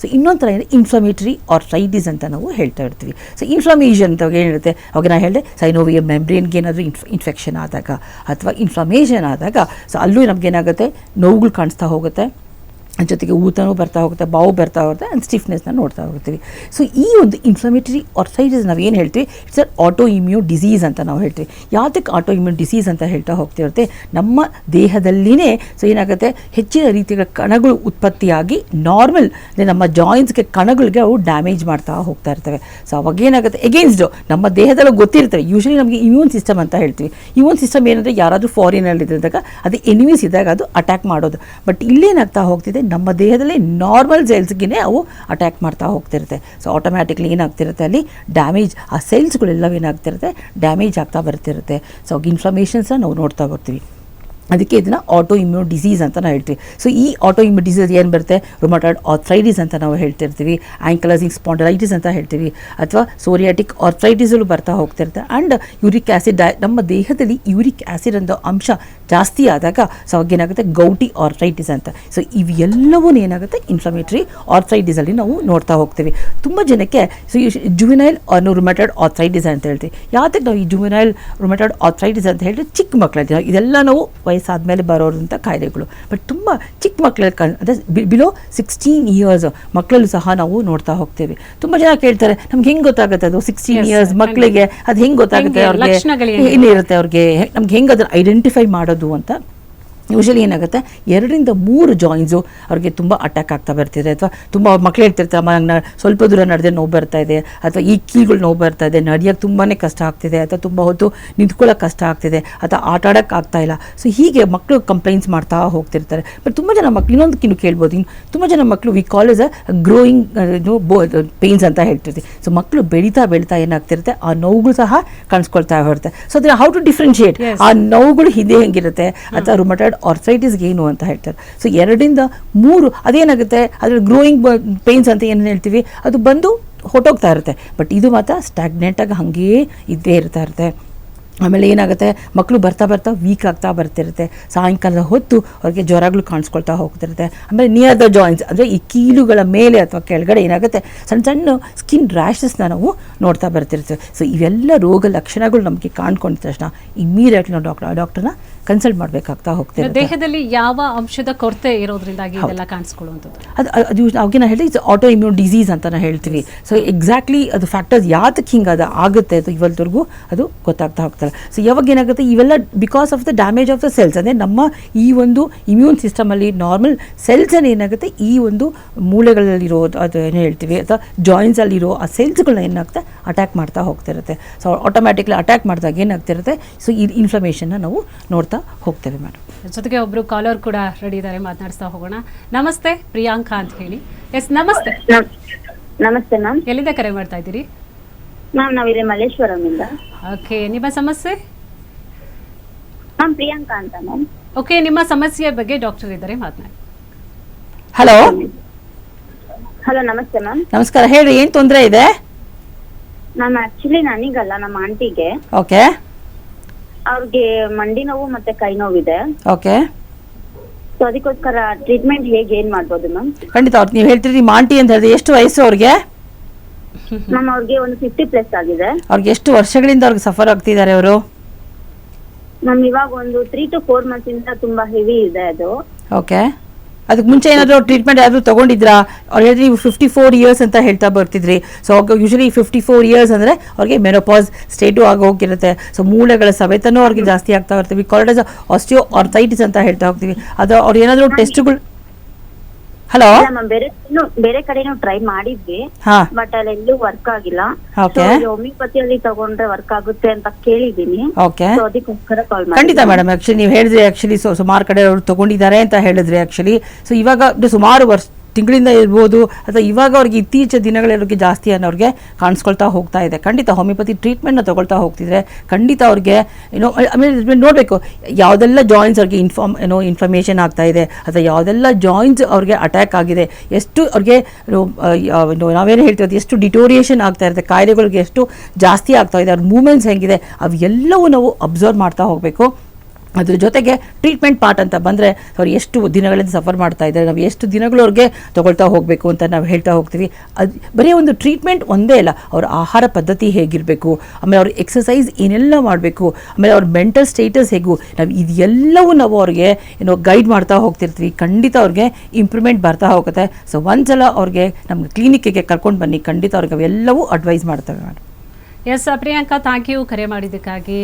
So ಇನ್ನೊಂದು ಥರ ಏನಂದರೆ ಇನ್ಫ್ಲಮೇಟರಿ ಆರ್ಥ್ರೈಟಿಸ್ ಅಂತ ನಾವು ಹೇಳ್ತಾ ಇರ್ತೀವಿ. ಸೊ ಇನ್ಫ್ಲಮೇಷನ್ ಅಂತ ಏನಿರುತ್ತೆ? ಅವಾಗ ನಾನು ಹೇಳಿದೆ ಸೈನೋವಿಯ ಮೆಂಬ್ರೇನ್ಗೆ ಏನಾದರೂ ಇನ್ಫ್ ಇನ್ಫೆಕ್ಷನ್ ಆದಾಗ ಅಥವಾ ಇನ್ಫ್ಲಮೇಷನ್ ಆದಾಗ ಸೊ ಅಲ್ಲೂ ನಮಗೇನಾಗುತ್ತೆ ನೋವುಗಳು ಕಾಣಿಸ್ತಾ ಹೋಗುತ್ತೆ. ಜೊತೆಗೆ ಊತನೂ ಬರ್ತಾ ಹೋಗುತ್ತೆ, ಬಾವು ಬರ್ತಾ ಹೋಗುತ್ತೆ ಆ್ಯಂಡ್ ಸ್ಟಿಫ್ನೆಸ್ನ ನೋಡ್ತಾ ಹೋಗ್ತೀವಿ. ಸೊ ಈ ಒಂದು ಇನ್ಫ್ಲಮೇಟರಿ ಆರ್ಥೈಟಿಸ್ ನಾವು ಏನು ಹೇಳ್ತೀವಿ? It's a auto immune disease ಅಂತ ನಾವು ಹೇಳ್ತೀವಿ. ಯಾವುದಕ್ಕೆ ಆಟೋ ಇಮ್ಯೂನ್ ಡಿಸೀಸ್ ಅಂತ ಹೇಳ್ತಾ ಹೋಗ್ತಿರುತ್ತೆ? ನಮ್ಮ ದೇಹದಲ್ಲಿನೇ ಸೊ ಏನಾಗುತ್ತೆ? ಹೆಚ್ಚಿನ ರೀತಿಯ ಕಣಗಳು ಉತ್ಪತ್ತಿಯಾಗಿ ನಾರ್ಮಲ್ ನಮ್ಮ ಜಾಯಿಂಟ್ಸ್ಗೆ ಕಣಗಳಿಗೆ ಅವು ಡ್ಯಾಮೇಜ್ ಮಾಡ್ತಾ ಹೋಗ್ತಾ ಇರ್ತವೆ. ಸೊ ಅವಾಗ ಏನಾಗುತ್ತೆ? ಎಗೇನ್ಸ್ಡು ನಮ್ಮ ದೇಹದಲ್ಲಿ ಗೊತ್ತಿರ್ತವೆ. ಯೂಶಲಿ ನಮಗೆ ಇಮ್ಯೂನ್ ಸಿಸ್ಟಮ್ ಅಂತ ಹೇಳ್ತೀವಿ. ಇಮ್ಯೂನ್ ಸಿಸ್ಟಮ್ ಏನಂದರೆ ಯಾರಾದರೂ ಫಾರಿನಲ್ಲಿ ಇದ್ದಾಗ, ಅದು ಎನಿಮೀಸ್ ಇದ್ದಾಗ ಅದು ಅಟ್ಯಾಕ್ ಮಾಡೋದು. ಬಟ್ ಇಲ್ಲೇನಾಗ್ತಾ ಹೋಗ್ತಿದೆ? ನಮ್ಮ ದೇಹದಲ್ಲಿ ನಾರ್ಮಲ್ ಸೆಲ್ಸ್ಗೆ ಅವು ಅಟ್ಯಾಕ್ ಮಾಡ್ತಾ ಹೋಗ್ತಿರುತ್ತೆ. ಸೊ ಆಟೋಮ್ಯಾಟಿಕ್ಲಿ ಏನಾಗ್ತಿರುತ್ತೆ ಅಲ್ಲಿ? ಡ್ಯಾಮೇಜ್ ಆ ಸೆಲ್ಸ್ಗಳೆಲ್ಲವೇನಾಗ್ತಿರುತ್ತೆ ಡ್ಯಾಮೇಜ್ ಆಗ್ತಾ ಬರ್ತಿರುತ್ತೆ. ಸೊ ಇನ್ಫ್ಲಮೇಷನ್ಸ್ನ ನಾವು ನೋಡ್ತಾ ಬರ್ತೀವಿ. ಅದಕ್ಕೆ ಇದನ್ನು ಆಟೋ ಇಮ್ಯೂನ್ ಡಿಸೀಸ್ ಅಂತ ನಾವು ಹೇಳ್ತೀವಿ. ಸೊ ಈ ಆಟೋ ಇಮ್ಯೂನ್ ಡಿಸೀಸ್ ಏನು ಬರುತ್ತೆ? ರೊಮಟಾಯ್ಡ್ ಆರ್ಥ್ರೈಟಿಸ್ ಅಂತ ನಾವು ಹೇಳ್ತಿರ್ತೀವಿ ಆ್ಯಂಕಲೈಸಿಂಗ್ ಸ್ಪಾಂಡಲೈಟಿಸ್ ಅಂತ ಹೇಳ್ತೀವಿ, ಅಥವಾ ಸೋರಿಯಾಟಿಕ್ ಆರ್ಥ್ರೈಟಿಸಲ್ಲೂ ಬರ್ತಾ ಹೋಗ್ತಿರುತ್ತೆ. ಆ್ಯಂಡ್ ಯೂರಿಕ್ ಆ್ಯಸಿಡ್ ನಮ್ಮ ದೇಹದಲ್ಲಿ ಯೂರಿಕ್ ಆ್ಯಸಿಡ್ ಅಂತ ಅಂಶ ಜಾಸ್ತಿ ಆದಾಗ ಸೊ ಏನಾಗುತ್ತೆ? ಗೌಟಿ ಆರ್ಥ್ರೈಟಿಸ್ ಅಂತ. ಸೊ ಇವೆಲ್ಲವೂ ಏನಾಗುತ್ತೆ? ಇನ್ಫ್ಲಮೇಟ್ರಿ ಆರ್ಥ್ರೈಟಿಸಲ್ಲಿ ನಾವು ನೋಡ್ತಾ ಹೋಗ್ತೀವಿ. ತುಂಬ ಜನಕ್ಕೆ ಸೊ ಜುವಿನೈಲ್ ಅನ್ನೋ ರೊಮ್ಯಾಟೈಡ್ ಆರ್ಥ್ರೈಟಿಸ್ ಅಂತ ಹೇಳ್ತೀವಿ. ಯಾವ್ದಕ್ಕೆ ನಾವು ಈ ಜುವಿನೈಲ್ ರೊಮ್ಯಾಟೈಡ್ ಆರ್ಥ್ರೈಟಿಸ್ ಅಂತ ಹೇಳಿದ್ರೆ ಚಿಕ್ಕ ಮಕ್ಕಳ ಇದೆಲ್ಲ ನಾವು ವಯಸ್ಸಾದಮೇಲೆ ಬರೋರಂಥ ಕಾಯಿಲೆಗಳು ಬಟ್ ತುಂಬ ಚಿಕ್ಕ ಮಕ್ಕಳಲ್ಲಿ ಕಣ್ ಅದೇ ಬಿಲೋ ಸಿಕ್ಸ್ಟೀನ್ ಇಯರ್ಸ್ ಮಕ್ಕಳಲ್ಲೂ ಸಹ ನಾವು ನೋಡ್ತಾ ಹೋಗ್ತೇವೆ ತುಂಬ ಜನ ಕೇಳ್ತಾರೆ ನಮ್ಗೆ ಹೆಂಗೆ ಗೊತ್ತಾಗುತ್ತೆ ಅದು ಸಿಕ್ಸ್ಟೀನ್ ಇಯರ್ಸ್. ಮಕ್ಕಳಿಗೆ ಅದು ಹೆಂಗೆ ಗೊತ್ತಾಗುತ್ತೆ? ಅವ್ರಿಗೆ? ಏನಿರುತ್ತೆ ಅವ್ರಿಗೆ ನಮ್ಗೆ ಹೆಂಗೆ ಅದನ್ನು ಐಡೆಂಟಿಫೈ ಮಾಡೋದು ಅಂತ ಯೂಶಲಿ ಏನಾಗುತ್ತೆ? ಎರಡರಿಂದ ಮೂರು ಜಾಯಿನ್ಸು ಅವ್ರಿಗೆ ತುಂಬ ಅಟ್ಯಾಕ್ ಆಗ್ತಾ ಬರ್ತಿದೆ. ಅಥವಾ ತುಂಬ ಅವ್ರ ಮಕ್ಳು ಹೇಳ್ತಿರ್ತಾರೆ ಅಮ್ಮ ನಂಗೆ ಸ್ವಲ್ಪ ದೂರ ನಡೆದೇ ನೋವು ಬರ್ತಾ ಇದೆ. ಅಥವಾ ಈ ಕೀಗಳು ನೋವು ಬರ್ತಾ ಇದೆ. ನಡೆಯೋಕ್ಕೆ ತುಂಬಾ ಕಷ್ಟ ಆಗ್ತಿದೆ. ಅಥವಾ ತುಂಬ ಹೊತ್ತು ನಿಂತ್ಕೊಳ್ಳೋಕೆ ಕಷ್ಟ ಆಗ್ತಿದೆ. ಅಥವಾ ಆಟ ಆಡೋಕ್ಕೆ ಆಗ್ತಾ ಇಲ್ಲ. ಸೊ ಹೀಗೆ ಮಕ್ಕಳು ಕಂಪ್ಲೇಂಟ್ಸ್ ಮಾಡ್ತಾ ಹೋಗ್ತಿರ್ತಾರೆ. ಬಟ್ ತುಂಬ ಜನ ಮಕ್ಳು ಇನ್ನೊಂದು ಕಿನ್ನು ಕೇಳ್ಬೋದು. ಇನ್ನು ತುಂಬ ಜನ ಮಕ್ಕಳು we call is a growing ಬೋ ಪೇನ್ಸ್ ಅಂತ ಹೇಳ್ತಿರ್ತೀವಿ. ಸೊ ಮಕ್ಕಳು ಬೆಳೀತಾ ಬೆಳೀತಾ ಏನಾಗ್ತಿರುತ್ತೆ? ಆ ನೋವುಗಳು ಸಹ ಕಾಣಿಸ್ಕೊಳ್ತಾ ಇರುತ್ತೆ ಸೊ ಅದನ್ನ ಹೌ ಟು ಡಿಫ್ರೆನ್ಶಿಯೇಟ್ ಆ ನೋವುಗಳು ಹಿಂದೆ ಹೆಂಗಿರುತ್ತೆ? ಅಥವಾ ರುಮಟೈಡ್ ಆರ್ಥ್ರೈಟಿಸ್ಗೆ ಏನು ಅಂತ ಹೇಳ್ತಾರೆ. ಸೊ ಎರಡರಿಂದ ಮೂರು ಅದೇನಾಗುತ್ತೆ? ಅದರಲ್ಲಿ ಗ್ರೋಯಿಂಗ್ ಪೇನ್ಸ್ ಅಂತ ಏನು ಹೇಳ್ತೀವಿ? ಅದು ಬಂದು ಹೊಟ್ಟೋಗ್ತಾ ಇರುತ್ತೆ. ಬಟ್ ಇದು ಮಾತ್ರ ಸ್ಟಾಗ್ನೆಂಟಾಗಿ ಹಾಗೇ ಇದ್ದೇ ಇರ್ತಾ ಇರುತ್ತೆ. ಆಮೇಲೆ ಏನಾಗುತ್ತೆ? ಮಕ್ಕಳು ಬರ್ತಾ ಬರ್ತಾ ವೀಕ್ ಆಗ್ತಾ ಬರ್ತಿರುತ್ತೆ. ಸಾಯಂಕಾಲದ ಹೊತ್ತು ಅವ್ರಿಗೆ ಜ್ವರಗಳು ಕಾಣಿಸ್ಕೊಳ್ತಾ ಹೋಗ್ತಿರುತ್ತೆ. ಆಮೇಲೆ ನಿಯರ್ ದ ಜಾಯಿಂಟ್ಸ್ ಅಂದರೆ ಈ ಕೀಲುಗಳ ಮೇಲೆ ಅಥವಾ ಕೆಳಗಡೆ ಏನಾಗುತ್ತೆ? ಸಣ್ಣ ಸಣ್ಣ ಸ್ಕಿನ್ ರ್ಯಾಷಸ್ನ ನಾವು ನೋಡ್ತಾ ಬರ್ತಿರ್ತೀವಿ. ಸೊ ಇವೆಲ್ಲ ರೋಗ ಲಕ್ಷಣಗಳು ನಮಗೆ ಕಾಣ್ಕೊಂಡ ತಕ್ಷಣ ಇಮ್ಮಿಡಿಯೇಟ್ಲಿ ನಾವು ಡಾಕ್ಟರ್ ಡಾಕ್ಟರ್ನ ಕನ್ಸಲ್ಟ್ ಮಾಡಬೇಕಾಗ್ತಾ ಹೋಗ್ತೇವೆ ದೇಹದಲ್ಲಿ ಯಾವ ಅಂಶದ ಕೊರತೆ ಇರೋದ್ರಿಂದಾಗಿ ಇದೆಲ್ಲ ಕಾಣಿಸ್ಕೊಳ್ಳುವಂಥದ್ದು? ಅದು ಅದು- ಅವಾಗ ನಾನು ಹೇಳಿದೆ ಇಟ್ಸ್ ಆಟೋ ಇಮ್ಯೂನ್ ಡಿಸೀಸ್ ಅಂತ ನಾವು ಹೇಳ್ತೀವಿ. ಸೊ ಎಕ್ಸಾಕ್ಟ್ಲಿ ಅದು ಫ್ಯಾಕ್ಟರ್ಸ್ ಯಾತಕ್ಕೆ ಹಿಂಗೆ ಅದು ಆಗುತ್ತೆ ಅದು ಇವತ್ತವರೆಗೂ ಅದು ಗೊತ್ತಾಗ್ತಾ ಹೋಗ್ತಾರೆ ಸೊ ಯಾವಾಗ ಏನಾಗುತ್ತೆ ಇವೆಲ್ಲ because of the damage of the cells ಅಂದರೆ ನಮ್ಮ ಈ ಒಂದು ಇಮ್ಯೂನ್ ಸಿಸ್ಟಮಲ್ಲಿ ನಾರ್ಮಲ್ ಸೆಲ್ಸ್ ಏನಾಗುತ್ತೆ ಈ ಒಂದು ಮೂಳೆಗಳಲ್ಲಿರೋ ಅದು ಏನು ಹೇಳ್ತೀವಿ ಅಥವಾ ಜಾಯಿಂಟ್ಸಲ್ಲಿರೋ ಆ ಸೆಲ್ಸ್ಗಳನ್ನ ಏನಾಗುತ್ತೆ ಅಟ್ಯಾಕ್ ಮಾಡ್ತಾ ಹೋಗ್ತಿರುತ್ತೆ. ಸೊ ಆಟೋಮ್ಯಾಟಿಕ್ಲಿ ಅಟ್ಯಾಕ್ ಮಾಡಿದಾಗ ಏನಾಗ್ತಿರುತ್ತೆ ಸೊ ಈ ಇನ್ಫ್ಲಮೇಷನ್ನ ನಾವು ನೋಡ್ತಾ ಹೋಗ್ತೇವೆ ಮೇಡಮ್. ಜೊತೆಗೆ ಒಬ್ರು ಕಾಲರ್ ಕೂಡ ರೆಡಿ ಇದ್ದಾರೆ ಮಾತನಾಡಿಸ್ತಾ ಹೋಗೋಣ. ನಮಸ್ತೆ ಪ್ರಿಯಾಂಕಾ ಅಂತ ಹೇಳಿ. ಎಸ್ ನಮಸ್ತೆ. ನಮಸ್ತೆ ಮ್ಯಾಮ್. ಎಲ್ಲಿಂದ ಕರೆ ಮಾಡ್ತಾ ಇದ್ದೀರಿ? ಮ್ಯಾಮ್ ನಾವಿದೆ ಮಲ್ಲೇಶ್ವರಂ ಇಂದ ಓಕೆ ನಿಮ್ಮ ಸಮಸ್ಯೆ? ಮ್ಯಾಮ್ ಪ್ರಿಯಾಂಕಾ ಅಂತ ಮ್ಯಾಮ್. ಓಕೆ ನಿಮ್ಮ ಸಮಸ್ಯೆ ಬಗ್ಗೆ ಡಾಕ್ಟರ್ ಇದ್ದಾರೆ ಮಾತನಾಡಿ. ಹಲೋ? ಹಲೋ ನಮಸ್ತೆ ಮ್ಯಾಮ್. ನಮಸ್ಕಾರ ಹೇಳಿ ಏನ್ ತೊಂದರೆ ಇದೆ? ನಾನು ಆಕ್ಚುಲಿ ನನಗಲ್ಲ ನಮ್ಮ ಆಂಟಿಗೆ ಓಕೆ. ಅವ್ರಿಗೆ ಮಂಡಿ ನೋವು ಮತ್ತೆ ಕೈ ನೋವಿದೆ. ಓಕೆ ಸೊ ಅದಕ್ಕೋಸ್ಕರ ಟ್ರೀಟ್ಮೆಂಟ್ ಹೇಗೆ ಏನ್ ಮಾಡ್ಬೋದು ಮ್ಯಾಮ್ ಖಂಡಿತ ಅವ್ರು ನೀವು ಹೇಳ್ತೀರಿ ನಿಮ್ಮ ಆಂಟಿ ಅಂತ ಹೇಳಿದ್ರೆ ಎಷ್ಟು ವಯಸ್ಸು ಅವ್ರಿಗೆ? ಮ್ಯಾಮ್ ಅವ್ರಿಗೆ ಒಂದು ಫಿಫ್ಟಿ ಪ್ಲಸ್ ಆಗಿದೆ. ಅವ್ರಿಗೆ ಎಷ್ಟು ವರ್ಷಗಳಿಂದ ಅವ್ರಿಗೆ ಸಫರ್ ಆಗ್ತಿದ್ದಾರೆ ಅವರು? ಮ್ಯಾಮ್ ಇವಾಗ ಒಂದು ತ್ರೀ ಟು ಫೋರ್ ಮಂತ್ಸ್ ಇಂದ ತುಂಬಾ ಹೆವಿ ಇದೆ ಅದು. ಓಕೆ ಅದಕ್ಕೆ ಮುಂಚೆ ಏನಾದರೂ ಟ್ರೀಟ್ಮೆಂಟ್ ಯಾರು ತೊಗೊಂಡಿದ್ರಾ? ಅವ್ರು ಹೇಳಿದ್ರೆ ನೀವು ಫಿಫ್ಟಿ ಫೋರ್ ಇಯರ್ಸ್ ಅಂತ ಹೇಳ್ತಾ ಬರ್ತಿದ್ರಿ. ಸೊ ಅವಾಗ ಯೂಶಲಿ ಫಿಫ್ಟಿ ಫೋರ್ ಇಯರ್ಸ್ ಅಂದರೆ ಅವ್ರಿಗೆ ಮೆನೋಪಾಸ್ ಸ್ಟೇಟು ಆಗಿ ಹೋಗಿರುತ್ತೆ ಸೊ ಮೂಳೆಗಳ ಸವೆತನೂ ಅವ್ರಿಗೆ ಜಾಸ್ತಿ ಆಗ್ತಾ ಇರ್ತೀವಿ ಆಸ್ ಆಸ್ಟಿಯೋ ಆರ್ಥೈಟಿಸ್ ಅಂತ ಹೇಳ್ತಾ ಹೋಗ್ತೀವಿ. ಅದು ಅವ್ರು ಏನಾದರೂ ಟೆಸ್ಟ್ಗಳು ಹಲೋ ಬೇರೆ ಬೇರೆ ಕಡೆನೂ ಟ್ರೈ ಮಾಡಿದ್ವಿ ಬಟ್ ಅಲ್ಲೆಲ್ಲೂ ವರ್ಕ್ ಆಗಿಲ್ಲ. ಹೋಮಿಯೋಪತಿ ಅಲ್ಲಿ ತಗೊಂಡ್ರೆ ವರ್ಕ್ ಆಗುತ್ತೆ ಅಂತ ಕೇಳಿದೀನಿ ಅದಕ್ಕೋಸ್ಕರ ಕಾಲ್ ಖಂಡಿತ ಮೇಡಮ್ ಆ್ಯಕ್ಚುಲಿ ನೀವು ಹೇಳಿದ್ರಿ ಆ್ಯಕ್ಚುಲಿ ಸೊ ಸುಮಾರು ಕಡೆ ಅವ್ರು ತಗೊಂಡಿದ್ದಾರೆ ಅಂತ ಹೇಳಿದ್ರಿ ಆಕ್ಚುಲಿ ಸೊ ಇವಾಗ ಸುಮಾರು ವರ್ಷ ತಿಂಗಳಿಂದ ಇರ್ಬೋದು ಅಥವಾ ಇವಾಗ ಅವ್ರಿಗೆ ಇತ್ತೀಚಿನ ದಿನಗಳಲ್ಲಿ ಜಾಸ್ತಿ ಅನ್ನೋರಿಗೆ ಕಾಣಿಸ್ಕೊಳ್ತಾ ಹೋಗ್ತಾ ಇದೆ. ಖಂಡಿತ ಹೋಮಿಯೋಪತಿ ಟ್ರೀಟ್ಮೆಂಟ್ನ ತಗೊಳ್ತಾ ಹೋಗ್ತಿದ್ರೆ ಖಂಡಿತ ಅವ್ರಿಗೆ ಏನೋ ಆಮೇಲೆ ನೋಡಬೇಕು, ಯಾವುದೆಲ್ಲ ಜಾಯಿಂಟ್ಸ್ ಅವ್ರಿಗೆ ಇನ್ಫಾರ್ಮ್ ಏನೋ ಇನ್ಫಾರ್ಮೇಷನ್ ಆಗ್ತಾ ಇದೆ, ಅಥವಾ ಯಾವುದೆಲ್ಲ ಜಾಯಿಂಟ್ಸ್ ಅವ್ರಿಗೆ ಅಟ್ಯಾಕ್ ಆಗಿದೆ, ಎಷ್ಟು ಅವ್ರಿಗೆ ನಾವೇನು ಹೇಳ್ತೀವಿ ಎಷ್ಟು ಡಿಟೋರಿಯೇಷನ್ ಆಗ್ತಾ ಇರುತ್ತೆ, ಕಾಯಿಲೆಗಳಿಗೆ ಎಷ್ಟು ಜಾಸ್ತಿ ಆಗ್ತಾ ಇದೆ, ಅವ್ರ ಮೂಮೆಂಟ್ಸ್ ಹೆಂಗಿದೆ, ಅವೆಲ್ಲವೂ ನಾವು ಅಬ್ಸರ್ವ್ ಮಾಡ್ತಾ ಹೋಗಬೇಕು. ಅದ್ರ ಜೊತೆಗೆ ಟ್ರೀಟ್ಮೆಂಟ್ ಪಾರ್ಟ್ ಅಂತ ಬಂದರೆ ಅವ್ರು ಎಷ್ಟು ದಿನಗಳಿಂದ ಸಫರ್ ಮಾಡ್ತಾ ಇದ್ದಾರೆ, ನಾವು ಎಷ್ಟು ದಿನಗಳು ಅವ್ರಿಗೆ ತಗೊಳ್ತಾ ಹೋಗಬೇಕು ಅಂತ ನಾವು ಹೇಳ್ತಾ ಹೋಗ್ತೀವಿ. ಅದು ಬರೀ ಒಂದು ಟ್ರೀಟ್ಮೆಂಟ್ ಒಂದೇ ಅಲ್ಲ, ಅವ್ರ ಆಹಾರ ಪದ್ಧತಿ ಹೇಗಿರಬೇಕು, ಆಮೇಲೆ ಅವ್ರ ಎಕ್ಸಸೈಸ್ ಏನೆಲ್ಲ ಮಾಡಬೇಕು, ಆಮೇಲೆ ಅವ್ರ ಮೆಂಟಲ್ ಸ್ಟೇಟಸ್ ಹೇಗು, ನಾವು ಇದೆಲ್ಲವೂ ನಾವು ಅವ್ರಿಗೆ, ಏನೋ ಗೈಡ್ ಮಾಡ್ತಾ ಹೋಗ್ತಿರ್ತೀವಿ. ಖಂಡಿತ ಅವ್ರಿಗೆ ಇಂಪ್ರೂವ್ಮೆಂಟ್ ಬರ್ತಾ ಹೋಗುತ್ತೆ. ಸೊ ಒಂದ್ಸಲ ಅವ್ರಿಗೆ ನಮ್ಮ ಕ್ಲಿನಿಕ್ಕಿಗೆ ಕರ್ಕೊಂಡು ಬನ್ನಿ, ಖಂಡಿತ ಅವ್ರಿಗೆ ಅವೆಲ್ಲವೂ ಅಡ್ವೈಸ್ ಮಾಡ್ತೇವೆ ನಾನು ಎಸ್ ಪ್ರಿಯಾಂಕಾ ಥ್ಯಾಂಕ್ ಯು ಕರೆ ಮಾಡಿದ್ದಕ್ಕಾಗಿ.